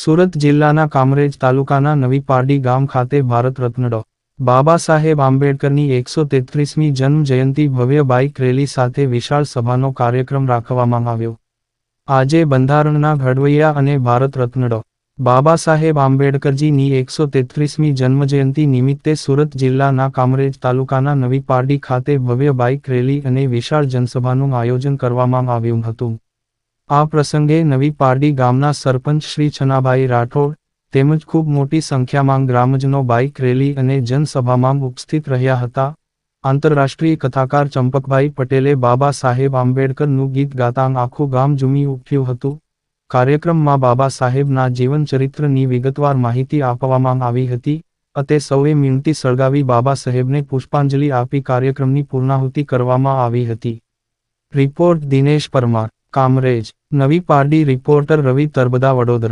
સુરત જિલ્લાના કામરેજ તાલુકાના નવી પારડી ગામ ખાતે ભારત રત્ન ડો. બાબા સાહેબ આંબેડકરની એકસો તેત્રીસમી જન્મ જયંતિ ભવ્ય બાઇક રેલી સાથે વિશાળ સભાનો કાર્યક્રમ રાખવામાં આવ્યો. આજે બંધારણના ઘડવૈયા અને ભારત રત્ન ડો. બાબા સાહેબ આંબેડકરજીની એકસો તેત્રીસમી જન્મજયંતિ નિમિત્તે સુરત જિલ્લાના કામરેજ તાલુકાના નવી પારડી ખાતે ભવ્ય બાઇક રેલી અને વિશાળ જનસભાનું આયોજન કરવામાં આવ્યું હતું. આ પ્રસંગે નવી પારડી ગામના સરપંચ શ્રી છનાભાઈ રાઠોડ તેમજ ખૂબ મોટી સંખ્યામાં ગ્રામજનો બાઇક રેલી અને જનસભામાં ઉપસ્થિત રહ્યા હતા. આંતરરાષ્ટ્રીય કથાકાર ચંપકભાઈ પટેલે બાબા સાહેબ આંબેડકરનું ગીત ગાતાં આખું ગામ ઝૂમી ઉઠ્યું હતું. કાર્યક્રમમાં બાબા સાહેબના જીવન ચરિત્રની વિગતવાર માહિતી આપવામાં આવી હતી. અતે સૌએ મીણતી સળગાવી બાબા સાહેબને પુષ્પાંજલિ આપી કાર્યક્રમની પૂર્ણાહુતિ કરવામાં આવી હતી. રિપોર્ટ દિનેશ પરમાર, કામરેજ. નવી પારડી રિપોર્ટર રવિ તરબદા વડોદરા.